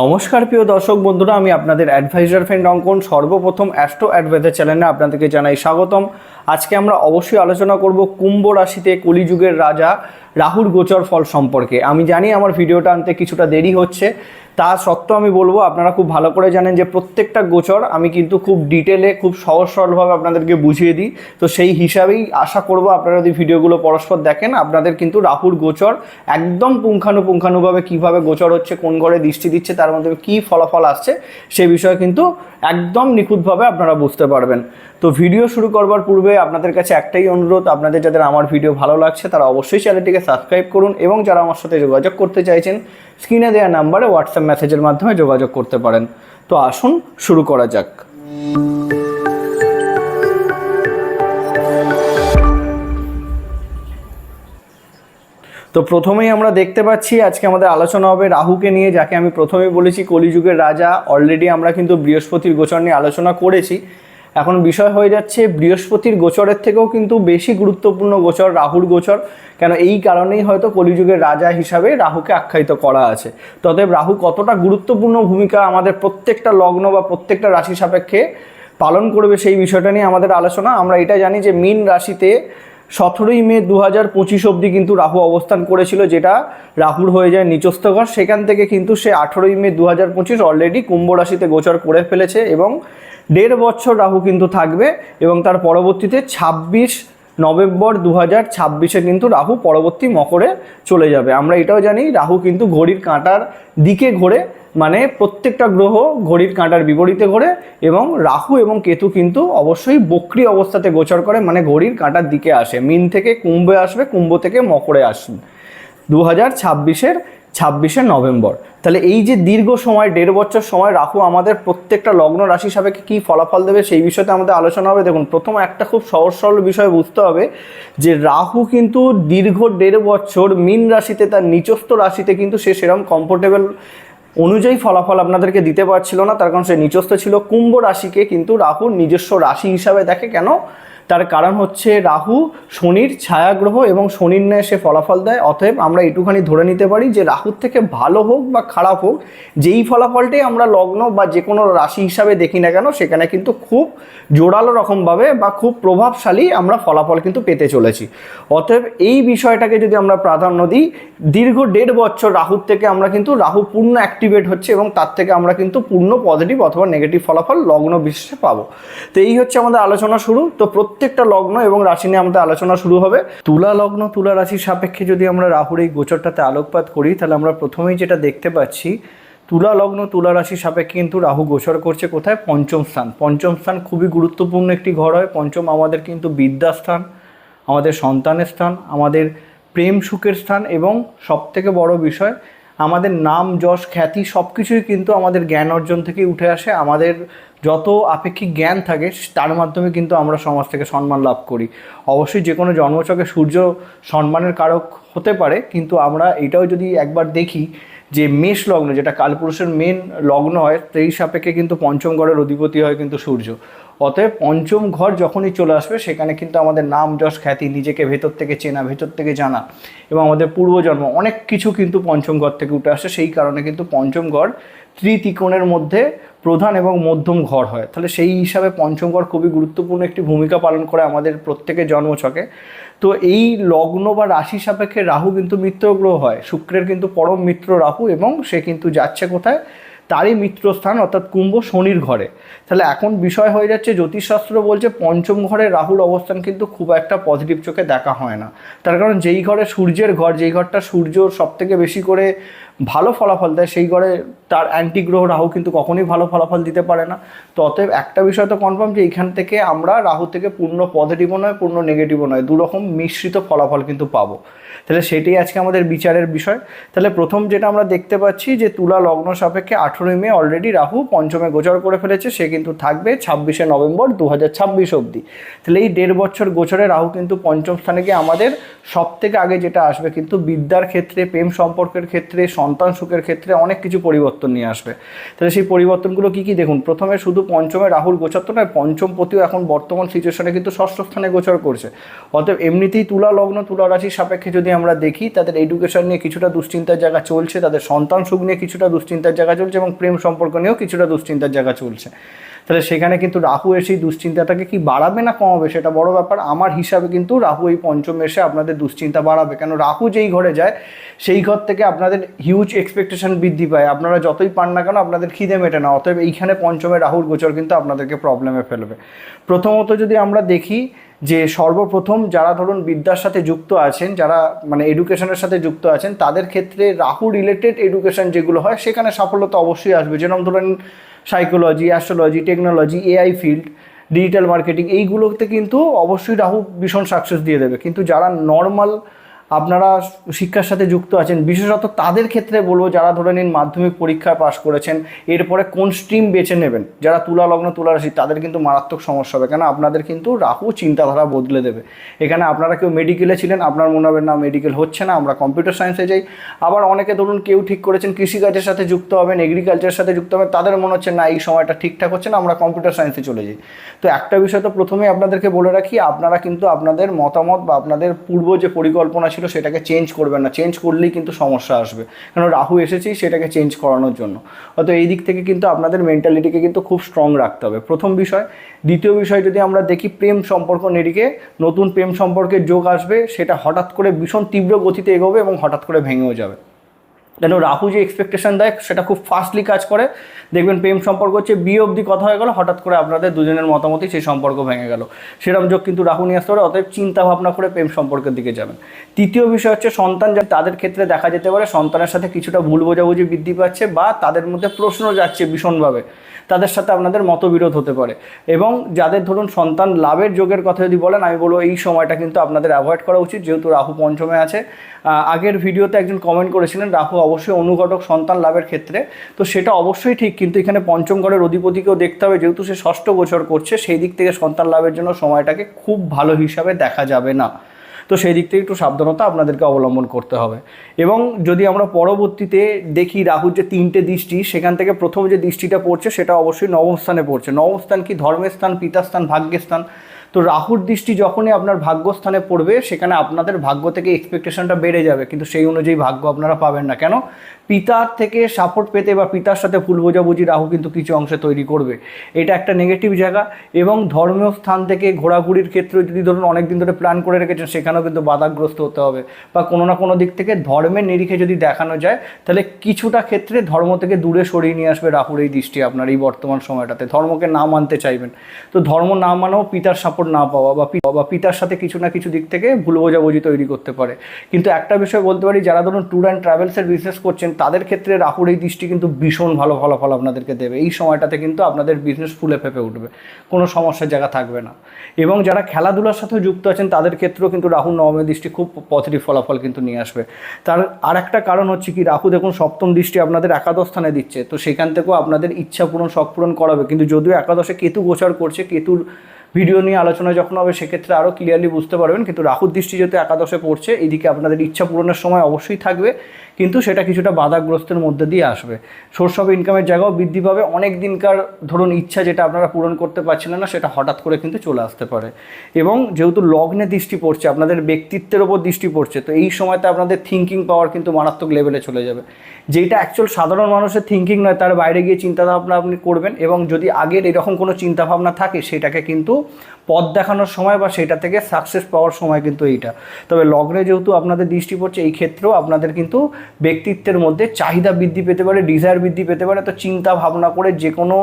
নমস্কার প্রিয় দর্শক বন্ধুরা, আমি আপনাদের অ্যাডভাইজার ফ্রেন্ড অঙ্কন, সর্বপ্রথম অ্যাস্ট্রো অ্যাডভাইজার চ্যানেলে আপনাদেরকে জানাই স্বাগতম। আজকে আমরা অবশ্যই আলোচনা করব কুম্ভ রাশিতে কলিযুগের রাজা রাহুর গোচর ফল সম্পর্কে। আমি জানি আমার ভিডিওটা আনতে কিছুটা দেরি হচ্ছে, তা সত্ত্বেও আমি বলব, আপনারা খুব ভালো করে জানেন যে প্রত্যেকটা গোচর আমি কিন্তু খুব ডিটেলে খুব সহজ সরলভাবে আপনাদেরকে বুঝিয়ে দিই। তো সেই হিসাবেই আশা করব আপনারা যদি ভিডিওগুলো পরস্পর দেখেন, আপনাদের কিন্তু রাহুর গোচর একদম পুঙ্খানুপুঙ্খানুভাবে কীভাবে গোচর হচ্ছে, কোন ঘরে দৃষ্টি দিচ্ছে তার মধ্যে কী ফলাফল আসছে সে বিষয়ে কিন্তু একদম নিখুঁতভাবে আপনারা বুঝতে পারবেন। তো ভিডিও শুরু করবার পূর্বে আপনাদের কাছে একটাই অনুরোধ, আপনাদের যাদের আমার ভিডিও ভালো লাগছে তারা অবশ্যই চ্যানেলটিকে সাবস্ক্রাইব করুন এবং যারা আমার সাথে যোগাযোগ করতে চাইছেন, স্ক্রিনে দেওয়া নাম্বারে হোয়াটসঅ্যাপ মেসেজের মাধ্যমে যোগাযোগ করতে পারেন। তো আসুন, শুরু করা যাক। তো প্রথমেই আমরা দেখতে পাচ্ছি আজকে আমাদের আলোচনা হবে রাহুকে নিয়ে, যাকে আমি প্রথমেই বলেছি কলিযুগের রাজা। অলরেডি আমরা কিন্তু বৃহস্পতির গোচর নিয়ে আলোচনা করেছি। এখন বিষয় হয়ে যাচ্ছে বৃহস্পতির গোচরের থেকেও কিন্তু বেশি গুরুত্বপূর্ণ গোচর, রাহুর গোচর। কেন এই কারণেই হয়তো কলিযুগের রাজা হিসাবে রাহুকে আখ্যায়িত করা আছে। তবে রাহু কতটা গুরুত্বপূর্ণ ভূমিকা আমাদের প্রত্যেকটা লগ্ন বা প্রত্যেকটা রাশি সাপেক্ষে পালন করবে সেই বিষয়টা নিয়ে আমাদের আলোচনা। আমরা এটা জানি যে মীন রাশিতে সতেরোই মে দু হাজার পঁচিশ অবধি কিন্তু রাহু অবস্থান করেছিল, যেটা রাহুর হয়ে যায় নিচস্থ ঘর। সেখান থেকে কিন্তু সে আঠেরোই মে দু হাজার পঁচিশ অলরেডি কুম্ভ রাশিতে গোচর করে ফেলেছে এবং দেড় বছর রাহু কিন্তু থাকবে এবং তার পরবর্তীতে ছাব্বিশ নভেম্বর দু হাজার ছাব্বিশে কিন্তু রাহু পরবর্তী মকরে চলে যাবে। আমরা এটাও জানি রাহু কিন্তু ঘড়ির কাঁটার দিকে ঘোরে মানে প্রত্যেকটা গ্রহ ঘড়ির কাঁটার বিপরীতে ঘোরে এবং রাহু এবং কেতু কিন্তু অবশ্যই বক্রি অবস্থাতে গোচর করে মানে ঘড়ির কাঁটার দিকে আসে। মিন থেকে কুম্ভে আসবে, কুম্ভ থেকে মকরে আসবে। দু হাজার ছাব্বিশের ছাব্বিশে নভেম্বর। তাহলে এই যে দীর্ঘ সময়, দেড় বছর সময় রাহু আমাদের প্রত্যেকটা লগ্ন রাশি সাপেক্ষে কী ফলাফল দেবে সেই বিষয়তে আমাদের আলোচনা হবে। দেখুন, প্রথম একটা খুব সহজ সরল বিষয় বুঝতে হবে যে রাহু কিন্তু দীর্ঘ দেড় বছর মিন রাশিতে, তার নিচস্থ রাশিতে কিন্তু সে সেরকম কমফোর্টেবল অনুযায়ী ফলাফল আপনাদেরকে দিতে পারছিল না, তার কারণ সে নিচস্থ ছিল। কুম্ভ রাশিকে কিন্তু রাহুর নিজস্ব রাশি হিসাবে দেখে কেন তার কারণ হচ্ছে রাহু শনির ছায়াগ্রহ এবং শনির ন্যায় সে ফলাফল দেয়, অতএব আমরা এটুখানি ধরে নিতে পারি যে রাহুর থেকে ভালো হোক বা খারাপ হোক, যেই ফলাফলটাই আমরা লগ্ন বা যে কোনো রাশি হিসাবে দেখি না কেন, সেখানে কিন্তু খুব জোরালো রকমভাবে বা খুব প্রভাবশালী আমরা ফলাফল কিন্তু পেতে চলেছি। অতএব এই বিষয়টাকে যদি আমরা প্রাধান্য দিই, দীর্ঘ দেড় বছর রাহুর থেকে আমরা কিন্তু রাহু পূর্ণ অ্যাক্টিভেট হচ্ছে এবং তার থেকে আমরা কিন্তু পূর্ণ পজিটিভ অথবা নেগেটিভ ফলাফল লগ্ন বিশেষে পাবো। তো এই হচ্ছে আমাদের আলোচনা শুরু। তো প্রত্যেকটা লগ্ন এবং রাশি নিয়ে আমাদের আলোচনা শুরু হবে। তুলা লগ্ন, তুলা রাশির সাপেক্ষে যদি আমরা রাহুর এই গোচরটাতে আলোকপাত করি, তাহলে আমরা প্রথমেই যেটা দেখতে পাচ্ছি, তুলা লগ্ন, তুলা রাশির সাপেক্ষে কিন্তু রাহু গোচর করছে কোথায়? পঞ্চম স্থান। পঞ্চম স্থান খুবই গুরুত্বপূর্ণ একটি ঘর হয়। পঞ্চম আমাদের কিন্তু বিদ্যাস্থান, আমাদের সন্তানের স্থান, আমাদের প্রেম সুখের স্থান এবং সবথেকে বড় বিষয় আমাদের নাম, যশ, খ্যাতি সব কিছুই কিন্তু আমাদের জ্ঞান অর্জন থেকেই উঠে আসে। আমাদের যত আপেক্ষিক জ্ঞান থাকে, তার মাধ্যমে কিন্তু আমরা সমাজ থেকে সম্মান লাভ করি। অবশ্যই যে কোনো জন্মচকে সূর্য সম্মানের কারক হতে পারে, কিন্তু আমরা এটাও যদি একবার দেখি যে মেষ লগ্ন, যেটা কালপুরুষের মেন লগ্ন হয় সেই সাপেক্ষে কিন্তু পঞ্চম ঘরের অধিপতি হয় কিন্তু সূর্য। অতএব পঞ্চম ঘর যখনই চলে আসবে, সেখানে কিন্তু আমাদের নাম যশ খ্যাতি, নিজেকে ভেতর থেকে চেনা, ভেতর থেকে জানা এবং আমাদের পূর্বজন্ম অনেক কিছু কিন্তু পঞ্চম ঘর থেকে উঠে আসে। সেই কারণে কিন্তু পঞ্চম ঘর ত্রিত্রিকোণের মধ্যে প্রধান এবং মধ্যম ঘর হয়। তাহলে সেই হিসাবে পঞ্চম ঘর খুবই গুরুত্বপূর্ণ একটি ভূমিকা পালন করে আমাদের প্রত্যেকের জন্মছকে। তো এই লগ্ন বা রাশি সাপেক্ষে রাহু কিন্তু মিত্র গ্রহ হয়। শুক্রের কিন্তু পরম মিত্র রাহু এবং সে কিন্তু যাচ্ছে কোথায়? তারই মিত্রস্থান অর্থাৎ কুম্ভ শনির ঘরে। তাহলে এখন বিষয় হয়ে যাচ্ছে, জ্যোতিষশাস্ত্র বলছে পঞ্চম ঘরে রাহুর অবস্থান কিন্তু খুব একটা পজিটিভ চোখে দেখা হয় না। তার কারণ যেই ঘরে সূর্যের ঘর, যেই ঘরটা সূর্য সব থেকে বেশি করে ভালো ফলাফল দেয়, সেই ঘরে তার অ্যান্টিগ্রহ রাহু কিন্তু কখনোই ভালো ফলাফল দিতে পারে না। তো অতএব একটা বিষয় তো কনফার্ম যে এইখান থেকে আমরা রাহু থেকে পূর্ণ পজিটিভও নয়, পূর্ণ নেগেটিভও নয়, দুরকম মিশ্রিত ফলাফল কিন্তু পাবো। তাহলে সেটাই আজকে আমাদের বিচারের বিষয়। তাহলে প্রথম যেটা আমরা দেখতে পাচ্ছি যে তুলা লগ্ন সাপেক্ষে আঠেরোই মে অলরেডি রাহু পঞ্চমে গোচর করে ফেলেছে, সে কিন্তু থাকবে ছাব্বিশে নভেম্বর দু হাজার ছাব্বিশ অবধি। তাহলে এই দেড় বছর গোচরে রাহু কিন্তু পঞ্চম স্থানে গিয়ে আমাদের সব থেকে আগে যেটা আসবে কিন্তু বিদ্যার ক্ষেত্রে, প্রেম সম্পর্কের ক্ষেত্রে, সন্তান সুখের ক্ষেত্রে অনেক কিছু পরিবর্তন নিয়ে আসবে। তাহলে সেই পরিবর্তনগুলো কী কী দেখুন? প্রথমে শুধু পঞ্চমে রাহুর গোচর তো নয়, পঞ্চম পতিও এখন বর্তমান সিচুয়েশনে কিন্তু ষষ্ঠ স্থানে গোচর করছে। অতএব এমনিতেই তুলা লগ্ন, তুলা রাশির সাপেক্ষে যদি আমরা দেখি, তাদের এডুকেশন নিয়ে কিছুটা দুশ্চিন্তার জায়গা চলছে, তাদের সন্তান সুখ নিয়ে কিছুটা দুশ্চিন্তার জায়গা চলছে এবং প্রেম সম্পর্ক নিয়েও কিছুটা দুশ্চিন্তার জায়গা চলছে। তাহলে সেখানে কিন্তু রাহু এসে দুশ্চিন্তাটাকে কি বাড়াবে না কমাবে? সেটা বড় ব্যাপার। আমার হিসাবে কিন্তু রাহু এই পঞ্চম এসে আপনাদের দুশ্চিন্তা বাড়াবে। কেন? রাহু যেই ঘরে যায়, সেই ঘর থেকে আপনাদের হিউজ এক্সপেকটেশন বৃদ্ধি পায়। আপনারা যতই পান না কেন, আপনাদের খিদে মেটে না। অতএব এইখানে পঞ্চমে রাহুর গোচর কিন্তু আপনাদেরকে প্রবলেমে ফেলবে। প্রথমত যদি আমরা দেখি যে সর্বপ্রথম যারা ধরুন বিদ্যার সাথে যুক্ত আছেন, যারা মানে এডুকেশনের সাথে যুক্ত আছেন, তাদের ক্ষেত্রে রাহু রিলেটেড এডুকেশন যেগুলো হয়, সেখানে সাফল্য তো অবশ্যই আসবে। যেরকম ধরুন psychology astrology technology AI field digital marketing এইগুলোতে কিন্তু অবশ্যই রাহু ভীষণ সাকসেস দিয়ে দেবে। কিন্তু যারা নর্মাল আপনারা শিক্ষার সাথে যুক্ত আছেন, বিশেষত তাদের ক্ষেত্রে বলব যারা ধরে নিন মাধ্যমিক পরীক্ষায় পাশ করেছেন, এরপরে কোন স্ট্রিম বেছে নেবেন? যারা তুলা লগ্ন, তুলা রাশি, তাদের কিন্তু মারাত্মক সমস্যা হবে কেন আপনাদের কিন্তু রাহু চিন্তাধারা বদলে দেবে। এখানে আপনারা কেউ মেডিকেলে ছিলেন, আপনার মনে হবে না মেডিকেল হচ্ছে না, আমরা কম্পিউটার সায়েন্সে যাই। আবার অনেকে ধরুন কেউ ঠিক করেছেন, কৃষিকাজের সাথে যুক্ত হবেন এগ্রিকালচারের সাথে যুক্ত হবেন, তাদের মনে হচ্ছে না এই সময়টা ঠিকঠাক হচ্ছে না, আমরা কম্পিউটার সায়েন্সে চলে যাই। তো একটা বিষয় তো প্রথমেই আপনাদেরকে বলে রাখি, আপনারা কিন্তু আপনাদের মতামত বা আপনাদের পূর্ব যে পরিকল্পনা ছিল সেটাকে চেঞ্জ করবেন না। চেঞ্জ করলেই কিন্তু সমস্যা আসবে। কারণ রাহু এসেছেই সেটাকে চেঞ্জ করানোর জন্য। অত এই দিক থেকে কিন্তু আপনাদের মেন্টালিটিকে কিন্তু খুব স্ট্রং রাখতে হবে। প্রথম বিষয়। দ্বিতীয় বিষয় যদি আমরা দেখি, প্রেম সম্পর্ক নিরিখে নতুন প্রেম সম্পর্কের যোগ আসবে, সেটা হঠাৎ করে ভীষণ তীব্র গতিতে এগোবে এবং হঠাৎ করে ভেঙেও যাবে। কেন রাহু যে এক্সপেকটেশন দেয়, সেটা খুব ফাস্টলি কাজ করে। দেখবেন প্রেম সম্পর্ক হচ্ছে বিয়ে অবধি কথা হয়ে গেল, হঠাৎ করে আপনাদের দুজনের মতামতই সেই সম্পর্ক ভেঙে গেল। সেরকম যোগ কিন্তু রাহু নিয়ে আসতে পারে, অতএব চিন্তা ভাবনা করে প্রেম সম্পর্কের দিকে যাবেন। তৃতীয় বিষয় হচ্ছে সন্তান তাদের ক্ষেত্রে দেখা যেতে পারে, সন্তানের সাথে কিছুটা ভুল বোঝাবুঝি বৃদ্ধি পাচ্ছে বা তাদের মধ্যে প্রশ্ন যাচ্ছে ভীষণভাবে। তাদের সাথে আপনাদের মতবিরোধ হতে পারে। এবং যাদের ধরুন সন্তান লাভের যোগের কথা যদি বলেন, আমি বলব এই সময়টা কিন্তু আপনাদের অ্যাভয়েড করা উচিত, যেহেতু রাহু পঞ্চমে আছে। আগের ভিডিওতে একজন কমেন্ট করেছিলেন, রাহু অবশ্যই অনুঘটক সন্তান লাভের ক্ষেত্রে। তো সেটা অবশ্যই ঠিক, কিন্তু এখানে পঞ্চম ঘরের অধিপতিকেও দেখতে হবে, যেহেতু সে ষষ্ঠ গোচর করছে, সেই দিক থেকে সন্তান লাভের জন্য সময়টাকে খুব ভালো হিসাবে দেখা যাবে না। তো সেই দিক থেকে একটু সাবধানতা আপনাদেরকে অবলম্বন করতে হবে। এবং যদি আমরা পরবর্তীতে দেখি রাহুর যে তিনটে দৃষ্টি, সেখান থেকে প্রথম যে দৃষ্টিটা পড়ছে, সেটা অবশ্যই নবম স্থানে পড়ছে। নবম স্থান কি ধর্মের স্থান পিতাস্থান ভাগ্যের স্থান? তো রাহুর দৃষ্টি যখনই আপনার ভাগ্যস্থানে পড়বে, সেখানে আপনাদের ভাগ্য থেকে এক্সপেকটেশনটা বেড়ে যাবে। কিন্তু সেই অনুযায়ী ভাগ্য আপনারা পাবেন না। কেন? পিতার থেকে সাপোর্ট পেতে বা পিতার সাথে ভুল বোঝাবুঝি রাহু কিন্তু কিছু অংশে তৈরি করবে। এটা একটা নেগেটিভ জায়গা এবং ধর্মীয় স্থান থেকে ঘোরাঘুরির ক্ষেত্রে যদি ধরুন অনেক দিন ধরে প্ল্যান করে রেখেছেন, সেখানেও কিন্তু বাধাগ্রস্ত হতে হবে। বা কোনো না কোনো দিক থেকে ধর্মের নিরিখে যদি দেখানো যায়, তাহলে কিছুটা ক্ষেত্রে ধর্ম থেকে দূরে সরিয়ে নিয়ে আসবে রাহুর এই দৃষ্টি আপনার এই বর্তমান সময়টাতে। ধর্মকে না মানতে চাইবেন। তো ধর্ম না মানেও পিতার সাপোর্ট না পাওয়া বা বা পিতার সাথে কিছু না কিছু দিক থেকে ভুল বোঝাবুঝি তৈরি করতে পারে। কিন্তু একটা বিষয় বলতে পারি, যারা ধরুন ট্যুর অ্যান্ড ট্রাভেলসের বিজনেস করছেন, তাদের ক্ষেত্রে রাহুর এই দৃষ্টি কিন্তু ভীষণ ভালো ফলাফল আপনাদেরকে দেবে। এই সময়টাতে কিন্তু আপনাদের বিজনেস ফুলে ফেপে উঠবে। কোনো সমস্যার জায়গা থাকবে না। এবং যারা খেলাধুলার সাথেও যুক্ত আছেন, তাদের ক্ষেত্রেও কিন্তু রাহু নবমের দৃষ্টি খুব পজিটিভ ফলাফল কিন্তু নিয়ে আসবে। তার আর একটা কারণ হচ্ছে কি, রাহু দেখুন সপ্তম দৃষ্টি আপনাদের একাদশ স্থানে দিচ্ছে। তো সেখান থেকেও আপনাদের ইচ্ছা পূরণ, শখ পূরণ করাবে। কিন্তু যদিও একাদশে কেতু গোচর করছে, কেতুর ভিডিও নিয়ে আলোচনা যখন হবে, সেক্ষেত্রে আরও ক্লিয়ারলি বুঝতে পারবেন। কিন্তু রাহুর দৃষ্টি যেহেতু একাদশে পড়ছে, এদিকে আপনাদের ইচ্ছা পূরণের সময় অবশ্যই থাকবে। কিন্তু সেটা কিছুটা বাধাগ্রস্তের মধ্যে দিয়ে আসবে। সোর্স অফ ইনকামের জায়গাও বৃদ্ধি পাবে। অনেক দিনকার ধরুন ইচ্ছা যেটা আপনারা পূরণ করতে পারছিলেন না, সেটা হঠাৎ করে কিন্তু চলে আসতে পারে। এবং যেহেতু লগ্নে দৃষ্টি পড়ছে, আপনাদের ব্যক্তিত্বের ওপর দৃষ্টি পড়ছে, তো এই সময়তে আপনাদের থিঙ্কিং পাওয়ার কিন্তু মারাত্মক লেভেলে চলে যাবে। যেটা অ্যাকচুয়াল সাধারণ মানুষের থিঙ্কিং নয়, তার বাইরে গিয়ে চিন্তাভাবনা আপনি করবেন এবং যদি আগের এরকম কোনো চিন্তাভাবনা থাকে, সেটাকে কিন্তু পথ দেখানোর সময় বা সেটা থেকে সাকসেস পাওয়ার সময় কিন্তু এইটা। তবে লগ্নে যেহেতু আপনাদের দৃষ্টি পড়ছে, এই ক্ষেত্রেও আপনাদের কিন্তু ব্যক্তিত্বের মধ্যে চাহিদা বৃদ্ধি পেতে পারে ডিজায়ার বৃদ্ধি পেতে পারে। তো চিন্তা ভাবনা করে যে কোনো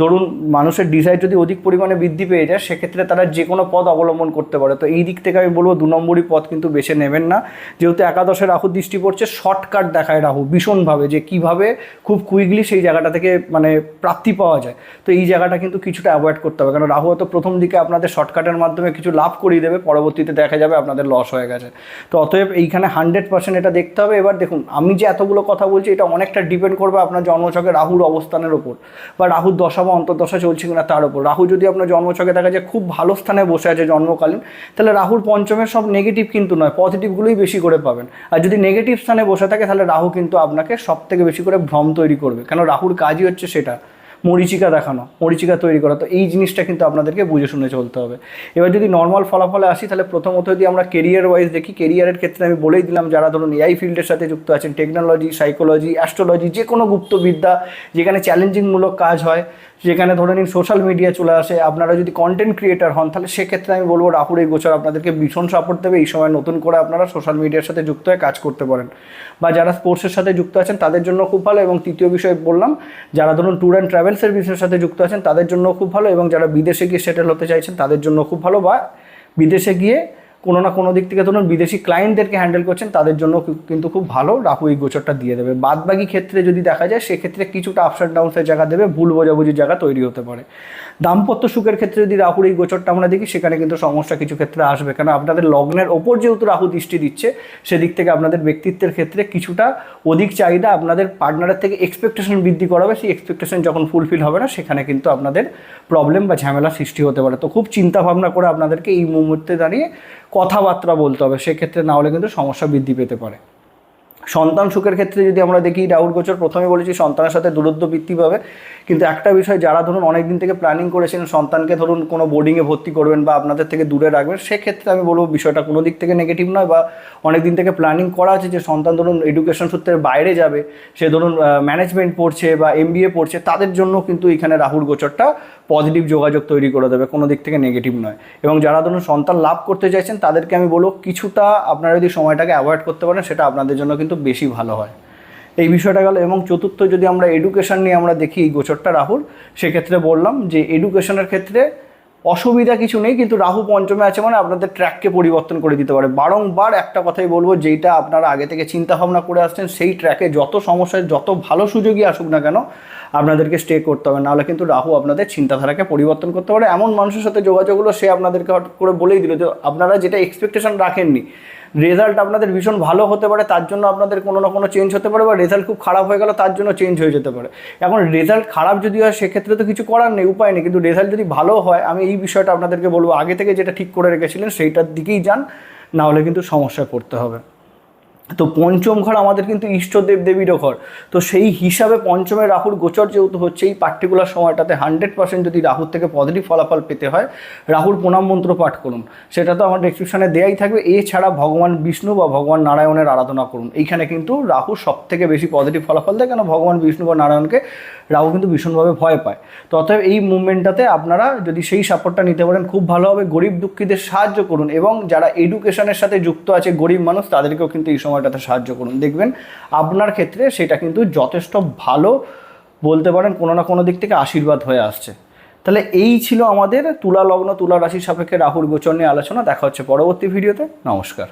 ধরুন মানুষের ডিজায়ার যদি অধিক পরিমাণে বৃদ্ধি পেয়ে যায়, সেক্ষেত্রে তারা যে কোনো পথ অবলম্বন করতে পারে। তো এই দিক থেকে আমি বলব, দু নম্বরই পথ কিন্তু বেছে নেবেন না। যেহেতু একাদশে রাহু দৃষ্টি পড়ছে শর্টকাট দেখায় রাহু ভীষণভাবে যে কীভাবে খুব কুইকলি সেই জায়গাটা থেকে মানে প্রাপ্তি পাওয়া যায়। তো এই জায়গাটা কিন্তু কিছুটা অ্যাভয়েড করতে হবে। কারণ রাহু হয়তো প্রথম দিকে আপনাদের শর্টকাটের মাধ্যমে কিছু লাভ করিয়ে দেবে, পরবর্তীতে দেখা যাবে আপনাদের লস হয়ে গেছে। তো অতএব এইখানে হান্ড্রেড পার্সেন্ট এটা দেখতে হবে। এবার দেখুন, আমি যে এতগুলো কথা বলছি, এটা অনেকটা ডিপেন্ড করবে আপনার জন্মছকে রাহুর অবস্থানের ওপর বা রাহুর দশা বা অন্তর্দশা চলছে কিনা তার উপর রাহু যদি আপনার জন্মছকে দেখা যায় খুব ভালো স্থানে বসে আছে জন্মকালীন, তাহলে রাহুর পঞ্চমের সব নেগেটিভ কিন্তু নয় পজিটিভগুলোই বেশি করে পাবেন। আর যদি নেগেটিভ স্থানে বসে থাকে, তাহলে রাহু কিন্তু আপনাকে সব থেকে বেশি করে ভ্রম তৈরি করবে। কেন রাহুর কাজই হচ্ছে সেটা, মরিচিকা দেখানো, মরিচিকা তৈরি করা। তো এই জিনিসটা কিন্তু আপনাদেরকে বুঝে শুনে চলতে হবে। এবার যদি নর্মাল ফলাফলে আসি, তাহলে প্রথমত যদি আমরা কেরিয়ার ওয়াইজ দেখি কেরিয়ারের ক্ষেত্রে আমি বলেই দিলাম, যারা ধরুন এআই ফিল্ডের সাথে যুক্ত আছেন টেকনোলজি সাইকোলজি অ্যাস্ট্রোলজি যে কোনো গুপ্তবিদ্যা, যেখানে চ্যালেঞ্জিংমূলক কাজ হয় যেখানে ধরে নিন সোশ্যাল মিডিয়া চলে আসে, আপনারা যদি কন্টেন্ট ক্রিয়েটার হন, তাহলে সেক্ষেত্রে আমি বলব রাহুর এই গোচর আপনাদেরকে ভীষণ সাপোর্ট দেবে। এই সময় নতুন করে আপনারা সোশ্যাল মিডিয়ার সাথে যুক্ত হয়ে কাজ করতে পারেন। বা যারা স্পোর্টসের সাথে যুক্ত আছেন, তাদের জন্য খুব ভালো। এবং তৃতীয় বিষয়ে বললাম, যারা ধরুন ট্যুর অ্যান্ড ট্রাভেলসের বিজনেসের সাথে যুক্ত আছেন, তাদের জন্য খুব ভালো। এবং যারা বিদেশে গিয়ে সেটেল হতে চাইছেন, তাদের জন্য খুব ভালো। বা বিদেশে গিয়ে কোনো না কোনো দিক থেকে ধরুন বিদেশি ক্লায়েন্টদেরকে হ্যান্ডেল করছেন, তাদের জন্য কিন্তু খুব ভালো রাহু এই গোচরটা দিয়ে দেবে। বাদ বাকি ক্ষেত্রে যদি দেখা যায়, সেক্ষেত্রে কিছুটা আপস অ্যান্ড ডাউনসের জায়গা দেবে, ভুল বোঝাবুঝির জায়গা তৈরি হতে পারে। দাম্পত্য সুখের ক্ষেত্রে যদি রাহুর এই গোচরটা আমরা দেখি, সেখানে কিন্তু সমস্যা কিছু ক্ষেত্রে আসবে। কারণ আপনাদের লগ্নের ওপর যেহেতু রাহু দৃষ্টি দিচ্ছে, সেদিক থেকে আপনাদের ব্যক্তিত্বের ক্ষেত্রে কিছুটা অধিক চাহিদা আপনাদের পার্টনারের থেকে এক্সপেকটেশন বৃদ্ধি করাবে। সেই এক্সপেকটেশন যখন ফুলফিল হবে না, সেখানে কিন্তু আপনাদের প্রবলেম বা ঝামেলা সৃষ্টি হতে পারে। তো খুব চিন্তা ভাবনা করে আপনাদেরকে এই মুহূর্তে দাঁড়িয়ে কথাবার্তা বলতে হবে সেক্ষেত্রে না হলে কিন্তু সমস্যা বৃদ্ধি পেতে পারে। সন্তান সুখের ক্ষেত্রে যদি আমরা দেখি, রাহুল গোচর প্রথমে বলেছি সন্তানের সাথে দূরত্ব বৃদ্ধি পাবে। কিন্তু একটা বিষয়, যারা ধরুন অনেক দিন থেকে প্ল্যানিং করেছিলেন, সন্তানকে ধরুন কোনো বোর্ডিংয়ে ভর্তি করবেন বা আপনাদের থেকে দূরে রাখবেন, সেক্ষেত্রে আমি বলব বিষয়টা কোনো দিক থেকে নেগেটিভ নয় বা অনেক দিন থেকে প্ল্যানিং করা আছে যে সন্তান ধরুন এডুকেশন সূত্রের বাইরে যাবে, সে ধরুন ম্যানেজমেন্ট পড়ছে বা এমবিএ পড়ছে, তাদের জন্য কিন্তু এখানে রাহুর গোচরটা পজিটিভ যোগাযোগ তৈরি করে দেবে, কোনো দিক থেকে নেগেটিভ নয়। এবং যারা ধরুন সন্তান লাভ করতে চাইছেন, তাদেরকে আমি বলব কিছুটা আপনারা যদি সময়টাকে অ্যাভয়েড করতে পারেন, সেটা আপনাদের জন্য কিন্তু বেশি ভালো হয়। এই বিষয়টা গেল এবং চতুর্থ যদি আমরা এডুকেশন নিয়ে আমরা দেখি এই গোচরটা রাহুর সেক্ষেত্রে বললাম যে এডুকেশনের ক্ষেত্রে অসুবিধা কিছু নেই, কিন্তু রাহু পঞ্চমে আছে মানে আপনাদের ট্র্যাককে পরিবর্তন করে দিতে পারে। বারংবার একটা কথাই বলব, যেইটা আপনারা আগে থেকে চিন্তা ভাবনা করে আসছেন, সেই ট্র্যাকে যত সমস্যায় যত ভালো সুযোগই আসুক না কেন, আপনাদেরকে স্টে করতে হবে। নাহলে কিন্তু রাহু আপনাদের চিন্তাধারাকে পরিবর্তন করতে পারে। এমন মানুষের সাথে যোগাযোগ হলো, সে আপনাদেরকে করে বলেই দিল যে আপনারা যেটা এক্সপেকটেশন রাখেননি রেজাল্ট আপনাদের ভীষণ ভালো হতে পারে, তার জন্য আপনাদের কোনো না কোনো চেঞ্জ হতে পারে বা রেজাল্ট খুব খারাপ হয়ে গেল, তার জন্য চেঞ্জ হয়ে যেতে পারে। এখন রেজাল্ট খারাপ যদি হয়, সেক্ষেত্রে তো কিছু করার নেই, উপায় নেই। কিন্তু রেজাল্ট যদি ভালো হয়, আমি এই বিষয়টা আপনাদেরকে বলব, আগে থেকে যেটা ঠিক করে রেখেছিলেন, সেইটার দিকেই যান নাহলে কিন্তু সমস্যায় পড়তে হবে। তো পঞ্চম ঘর আমাদের কিন্তু ইষ্টদেব দেবীরও ঘর। তো সেই হিসাবে পঞ্চমে রাহুর গোচর যেহেতু হচ্ছে, এই পার্টিকুলার সময়টাতে হান্ড্রেড পার্সেন্ট যদি রাহুর থেকে পজিটিভ ফলাফল পেতে হয়, রাহুর প্রণাম মন্ত্র পাঠ করুন। সেটা তো আমার ডেসক্রিপশনে দেয়াই থাকবে। এছাড়া ভগবান বিষ্ণু বা ভগবান নারায়ণের আরাধনা করুন। এইখানে কিন্তু রাহু সব থেকে বেশি পজিটিভ ফলাফল দেয় কেন ভগবান বিষ্ণু বা নারায়ণকে রাহু কিন্তু ভীষণভাবে ভয় পায়। তো অতএব এই মুভমেন্টটাতে আপনারা যদি সেই সাপোর্টটা নিতে পারেন, খুব ভালো হবে। গরিব দুঃখীদের সাহায্য করুন এবং যারা এডুকেশনের সাথে যুক্ত আছে, গরিব মানুষ, তাদেরকেও কিন্তু এই সময়টাতে সাহায্য করুন। দেখবেন আপনার ক্ষেত্রে সেটা কিন্তু যথেষ্ট ভালো বলতে পারেন কোনো না কোনো দিক থেকে আশীর্বাদ হয়ে আসছে। তাহলে এই ছিল আমাদের তুলা লগ্ন, তুলা রাশির সাপেক্ষে রাহুর গোচর নিয়ে আলোচনা। দেখা হচ্ছে পরবর্তী ভিডিওতে। নমস্কার।